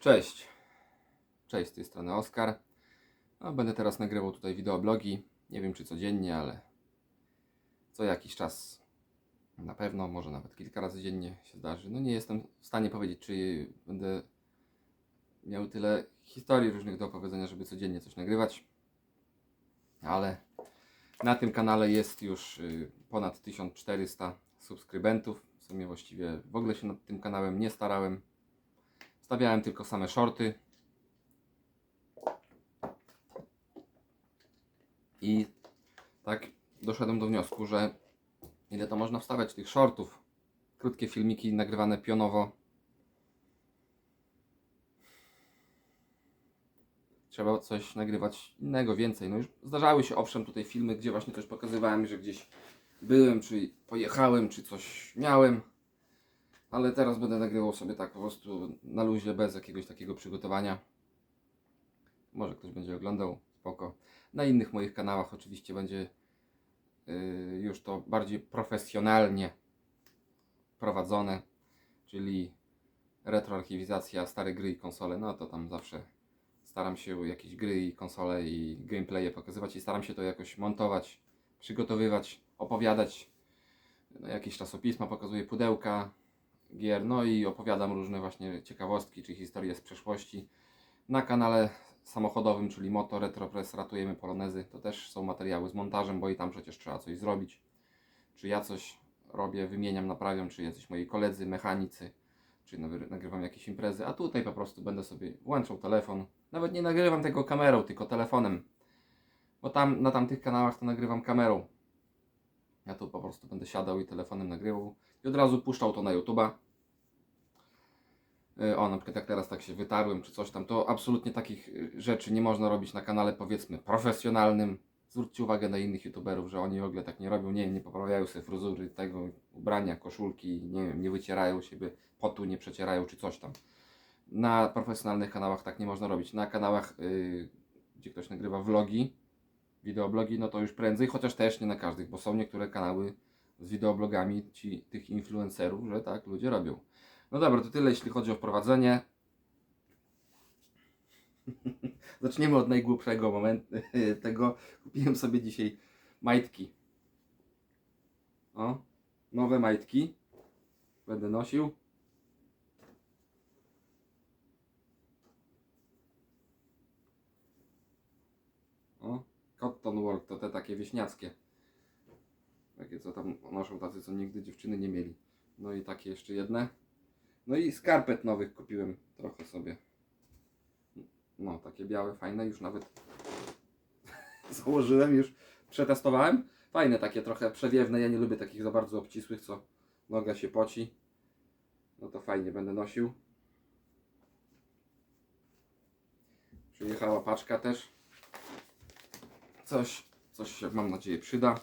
Cześć. Cześć, z tej strony Oskar. No, będę teraz nagrywał tutaj wideoblogi. Nie wiem czy codziennie, ale co jakiś czas na pewno, może nawet kilka razy dziennie się zdarzy. No nie jestem w stanie powiedzieć, czy będę miał tyle historii różnych do opowiedzenia, żeby codziennie coś nagrywać. Ale na tym kanale jest już y, ponad 1400 subskrybentów. W sumie właściwie w ogóle się nad tym kanałem nie starałem. Stawiałem tylko same shorty. I tak doszedłem do wniosku, że ile to można wstawiać tych shortów. Krótkie filmiki nagrywane pionowo. Trzeba coś nagrywać innego, więcej. No już zdarzały się owszem tutaj filmy, gdzie właśnie coś pokazywałem, że gdzieś byłem, czy pojechałem, czy coś miałem. Ale teraz będę nagrywał sobie tak po prostu na luzie, bez jakiegoś takiego przygotowania. Może ktoś będzie oglądał, spoko. Na innych moich kanałach oczywiście będzie yy, już to bardziej profesjonalnie prowadzone, czyli retroarchiwizacja, stare gry i konsole. No to tam zawsze staram się jakieś gry i konsole i gameplaye pokazywać i staram się to jakoś montować, przygotowywać, opowiadać. No, jakieś czasopisma pokazuję, pudełka, gier, no i opowiadam różne właśnie ciekawostki czy historie z przeszłości. Na kanale samochodowym, czyli Moto Retro Press Ratujemy Polonezy, to też są materiały z montażem, bo i tam przecież trzeba coś zrobić. Czy ja coś robię, wymieniam, naprawiam, czy jacyś moi koledzy, mechanicy, czy nagry- nagrywam jakieś imprezy, a tutaj po prostu będę sobie włączał telefon. Nawet nie nagrywam tego kamerą, tylko telefonem. Bo tam na tamtych kanałach to nagrywam kamerą. Ja tu po prostu będę siadał i telefonem nagrywał i od razu puszczał to na YouTube'a. Y, O, na przykład jak teraz tak się wytarłem czy coś tam, to absolutnie takich y, rzeczy nie można robić na kanale powiedzmy profesjonalnym. Zwróćcie uwagę na innych youtuberów, że oni w ogóle tak nie robią, nie wiem, nie poprawiają sobie fryzury, tego, ubrania, koszulki, nie wiem, nie wycierają siebie, potu nie przecierają czy coś tam. Na profesjonalnych kanałach tak nie można robić. Na kanałach, y, gdzie ktoś nagrywa vlogi, wideoblogi, no to już prędzej, chociaż też nie na każdych, bo są niektóre kanały z wideoblogami ci, tych influencerów, że tak ludzie robią. No dobra, to tyle jeśli chodzi o wprowadzenie. Zaczniemy od najgłupszego momentu tego. Kupiłem sobie dzisiaj majtki. O, nowe majtki. Będę nosił. O, Work to te takie wieśniackie. Takie co tam noszą tacy, co nigdy dziewczyny nie mieli. No i takie jeszcze jedne. No i skarpet nowych kupiłem trochę sobie. No, takie białe, fajne, już nawet założyłem, już przetestowałem. Fajne takie trochę przewiewne, ja nie lubię takich za bardzo obcisłych, co noga się poci. No to fajnie będę nosił. Przyjechała paczka też. Coś, coś się mam nadzieję przyda.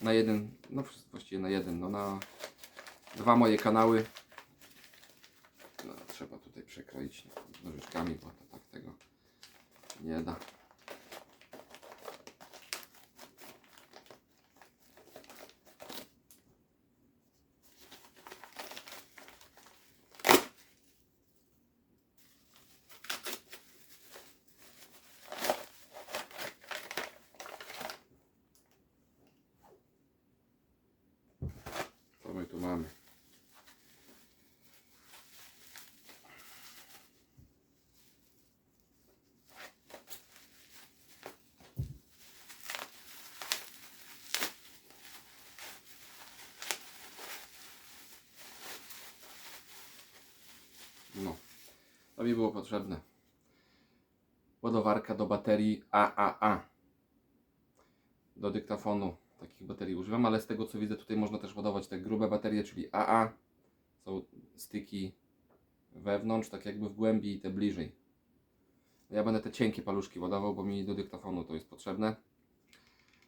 Na jeden, no właściwie na jeden, no na dwa moje kanały. No, trzeba tutaj przekroić nożyczkami, bo to tak tego nie da. Co my tu mamy? No, to mi było potrzebne. Ładowarka do baterii AAA. Do dyktafonu takich baterii używam, ale z tego co widzę tutaj można też ładować te grube baterie, czyli AA. Są styki wewnątrz, tak jakby w głębi i te bliżej. Ja będę te cienkie paluszki ładował, bo mi do dyktafonu to jest potrzebne.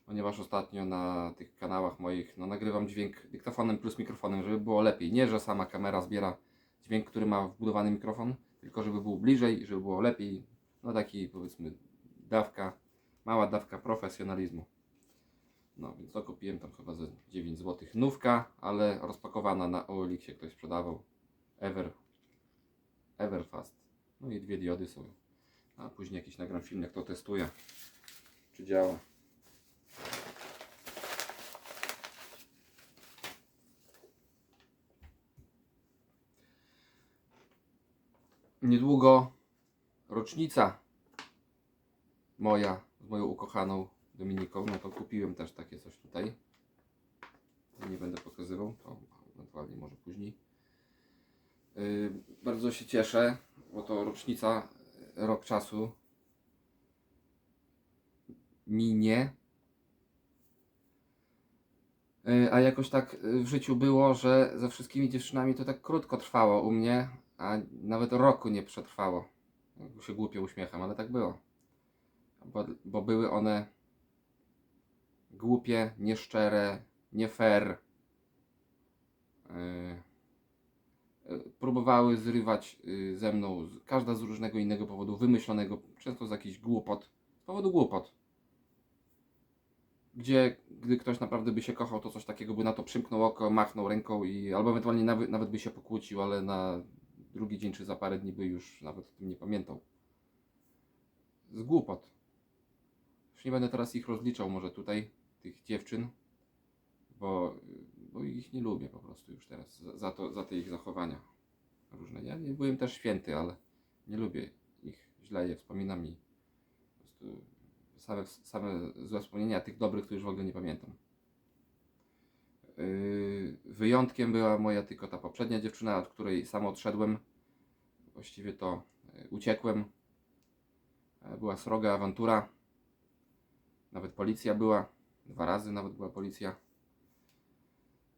Ponieważ ostatnio na tych kanałach moich no, nagrywam dźwięk dyktafonem plus mikrofonem, żeby było lepiej. Nie, że sama kamera zbiera dźwięk, który ma wbudowany mikrofon, tylko żeby był bliżej, żeby było lepiej. No taki powiedzmy dawka, mała dawka profesjonalizmu. No więc to kupiłem tam chyba za 9 zł. Nówka, ale rozpakowana na OLX ktoś sprzedawał. Ever. Everfast. No i dwie diody są. A później jakiś nagram film, jak to testuję. Czy działa. Niedługo rocznica moja z moją ukochaną Dominiką. No to kupiłem też takie coś tutaj. Nie będę pokazywał, to ewentualnie może później. Yy, bardzo się cieszę, bo to rocznica, yy, rok czasu minie. Yy, A jakoś tak w życiu było, że ze wszystkimi dziewczynami to tak krótko trwało u mnie, a nawet roku nie przetrwało. Się głupio uśmiecham, ale tak było. Bo, bo były one głupie, nieszczere, nie fair. Yy, próbowały zrywać yy, ze mną, z- każda z różnego innego powodu, wymyślonego, często z jakichś głupot, z powodu głupot. Gdzie, gdy ktoś naprawdę by się kochał, to coś takiego by na to przymknął oko, machnął ręką i albo ewentualnie nawet, nawet by się pokłócił, ale na drugi dzień czy za parę dni by już nawet o tym nie pamiętał. Z głupot. Już nie będę teraz ich rozliczał może tutaj, tych dziewczyn, bo, bo ich nie lubię po prostu już teraz za, to, za te ich zachowania różne. Ja nie byłem też święty, ale nie lubię ich, źle je wspominam i po prostu same, same złe wspomnienia tych dobrych, to już w ogóle nie pamiętam. Yy, wyjątkiem była moja tylko ta poprzednia dziewczyna, od której sam odszedłem. Właściwie to yy, uciekłem. E, Była sroga awantura. Nawet policja była. Dwa razy nawet była policja.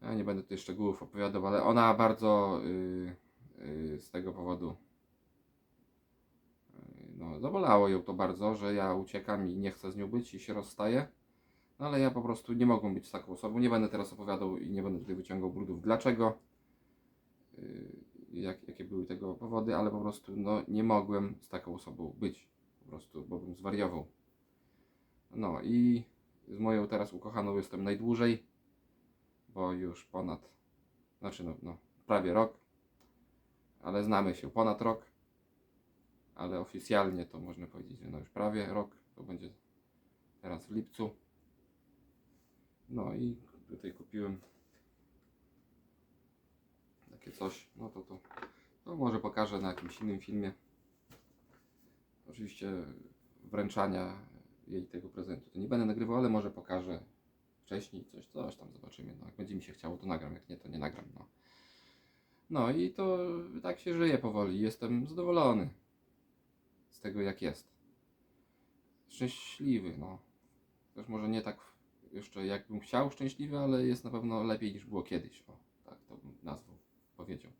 Ja nie będę tutaj szczegółów opowiadał, ale ona bardzo yy, yy, z tego powodu yy, no, zabolało ją to bardzo, że ja uciekam i nie chcę z nią być i się rozstaję. No ale ja po prostu nie mogłem być taką osobą. Nie będę teraz opowiadał i nie będę tutaj wyciągał brudów dlaczego. Yy, jak, jakie były tego powody, ale po prostu no, nie mogłem z taką osobą być. Po prostu, bo bym zwariował. No i z moją teraz ukochaną jestem najdłużej, bo już ponad, znaczy no, no prawie rok, ale znamy się ponad rok, ale oficjalnie to można powiedzieć, że no już prawie rok, to będzie teraz w lipcu. No i tutaj kupiłem takie coś, no to to, to może pokażę na jakimś innym filmie. Oczywiście wręczania jej tego prezentu to nie będę nagrywał, ale może pokażę wcześniej coś, coś tam zobaczymy. No, jak będzie mi się chciało, to nagram, jak nie, to nie nagram. No, no i to tak się żyje powoli. Jestem zadowolony z tego, jak jest. Szczęśliwy, no. Też może nie tak jeszcze jakbym chciał szczęśliwy, ale jest na pewno lepiej niż było kiedyś. O, tak to bym nazwał, powiedział.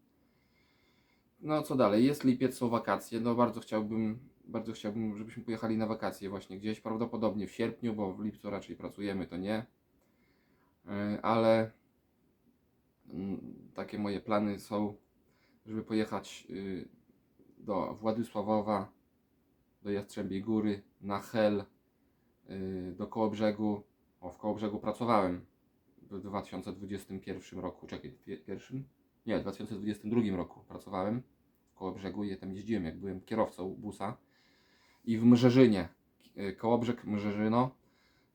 No co dalej? Jest lipiec, są wakacje. No bardzo chciałbym, bardzo chciałbym, żebyśmy pojechali na wakacje właśnie gdzieś, prawdopodobnie w sierpniu, bo w lipcu raczej pracujemy, to nie. Yy, Ale mm, takie moje plany są, żeby pojechać yy, do Władysławowa, do Jastrzębiej Góry, na Hel, yy, do Kołobrzegu. O, w Kołobrzegu pracowałem w 2021 roku, czekaj, pie- pierwszym? Nie, w 2022 roku pracowałem w Kołobrzegu i ja tam jeździłem, jak byłem kierowcą busa. I w Mrzeżynie, y, Kołobrzeg, Mrzeżyno,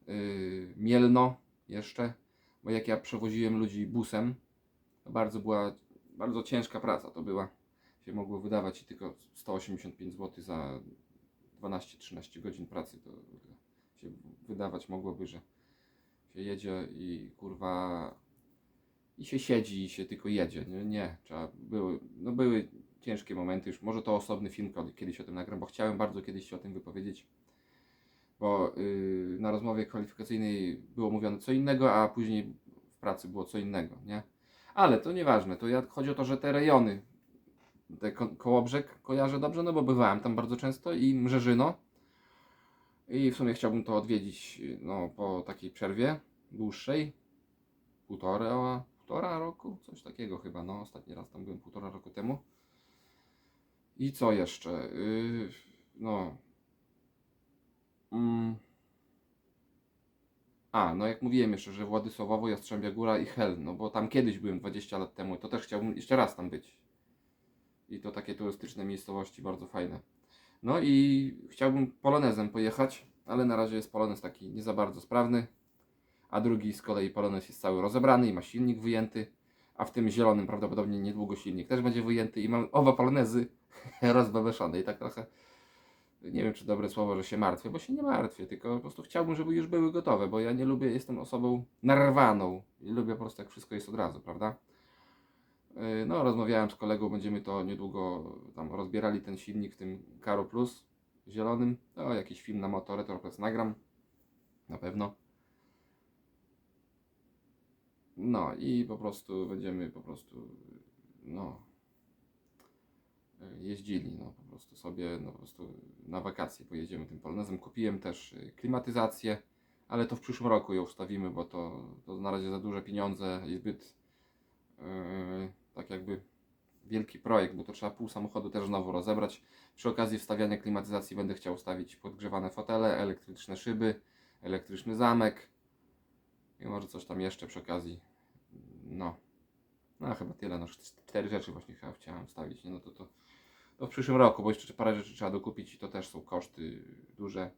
yy, Mielno jeszcze, bo jak ja przewoziłem ludzi busem, to bardzo była, bardzo ciężka praca to była. Się mogło wydawać i tylko 185 zł za 12-13 godzin pracy to się wydawać mogłoby, że się jedzie i kurwa i się siedzi i się tylko jedzie. Nie, nie trzeba były, no były ciężkie momenty już. Może to osobny film kiedyś o tym nagram, bo chciałem bardzo kiedyś się o tym wypowiedzieć. Bo yy, na rozmowie kwalifikacyjnej było mówione co innego, a później w pracy było co innego, nie? Ale to nieważne. To ja, chodzi o to, że te rejony, te ko- Kołobrzeg kojarzę dobrze, no bo bywałem tam bardzo często i Mrzeżyno. I w sumie chciałbym to odwiedzić no, po takiej przerwie dłuższej. Półtora, półtora roku? Coś takiego chyba. No, ostatni raz tam byłem półtora roku temu. I co jeszcze? Yy, no. Mm. A, no jak mówiłem jeszcze, że Władysławowo, Jastrzębia Góra i Hel, no bo tam kiedyś byłem 20 lat temu, to też chciałbym jeszcze raz tam być. I to takie turystyczne miejscowości, bardzo fajne. No i chciałbym polonezem pojechać, ale na razie jest polonez taki nie za bardzo sprawny, a drugi z kolei polonez jest cały rozebrany i ma silnik wyjęty, a w tym zielonym prawdopodobnie niedługo silnik też będzie wyjęty i mam oba polonezy rozbabeszone i tak trochę nie wiem czy dobre słowo, że się martwię, bo się nie martwię, tylko po prostu chciałbym, żeby już były gotowe, bo ja nie lubię, jestem osobą narwaną i lubię po prostu jak wszystko jest od razu, prawda? Yy, No, rozmawiałem z kolegą, będziemy to niedługo tam rozbierali ten silnik w tym Caro Plus zielonym. No, jakiś film na motorę to teraz nagram. Na pewno. No i po prostu będziemy po prostu no jeździli, no po prostu sobie, no po prostu na wakacje pojedziemy tym polonezem. Kupiłem też y, klimatyzację, ale to w przyszłym roku ją wstawimy, bo to, to na razie za duże pieniądze i zbyt yy, tak jakby wielki projekt, bo to trzeba pół samochodu też znowu rozebrać. Przy okazji wstawiania klimatyzacji będę chciał ustawić podgrzewane fotele, elektryczne szyby, elektryczny zamek i może coś tam jeszcze przy okazji. No, no chyba tyle, no cztery rzeczy właśnie chyba chciałem wstawić, no to, to, to w przyszłym roku, bo jeszcze parę rzeczy trzeba dokupić i to też są koszty duże.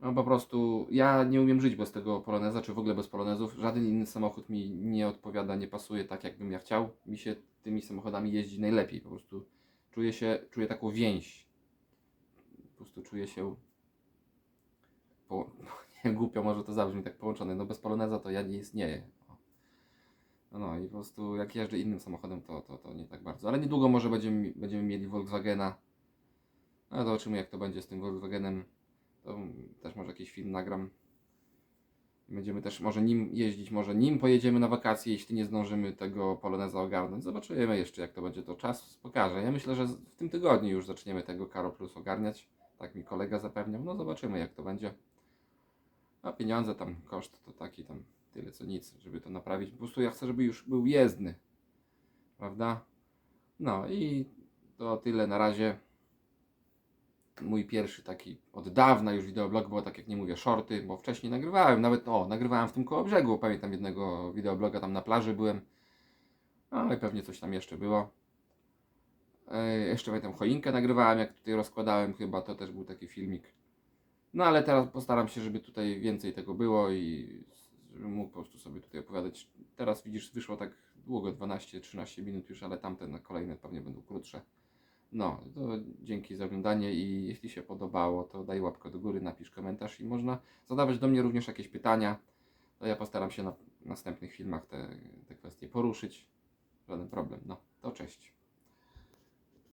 No po prostu ja nie umiem żyć bez tego poloneza, czy w ogóle bez polonezów. Żaden inny samochód mi nie odpowiada, nie pasuje tak, jakbym ja chciał. Mi się tymi samochodami jeździ najlepiej. Po prostu czuję się, czuję taką więź. Po prostu czuję się. Po... Nie głupio może to zabrzmi tak połączone. No bez poloneza to ja nie istnieję. No, no i po prostu jak jeżdżę innym samochodem, to, to, to nie tak bardzo. Ale niedługo może będziemy, będziemy mieli Volkswagena. No zobaczymy jak to będzie z tym Volkswagenem. To też może jakiś film nagram. Będziemy też może nim jeździć, może nim pojedziemy na wakacje, jeśli nie zdążymy tego poloneza ogarnąć. Zobaczymy jeszcze jak to będzie, to czas pokaże. Ja myślę, że w tym tygodniu już zaczniemy tego Caro Plus ogarniać. Tak mi kolega zapewniał. No zobaczymy jak to będzie. A pieniądze tam, koszt to taki tam tyle co nic, żeby to naprawić. Po prostu ja chcę, żeby już był jezdny. Prawda? No i to tyle na razie mój pierwszy taki od dawna już wideoblog, bo tak jak nie mówię, shorty, bo wcześniej nagrywałem, nawet o, nagrywałem w tym koło brzegu, pamiętam jednego wideobloga, tam na plaży byłem, no, ale pewnie coś tam jeszcze było. E, jeszcze pamiętam choinkę nagrywałem, jak tutaj rozkładałem chyba, to też był taki filmik. No ale teraz postaram się, żeby tutaj więcej tego było i żebym mógł po prostu sobie tutaj opowiadać. Teraz widzisz, wyszło tak długo, 12-13 minut już, ale tamte na kolejne pewnie będą krótsze. No, to dzięki za oglądanie i jeśli się podobało, to daj łapkę do góry, napisz komentarz i można zadawać do mnie również jakieś pytania. To ja postaram się na następnych filmach te, te kwestie poruszyć. Żaden problem. No, to cześć.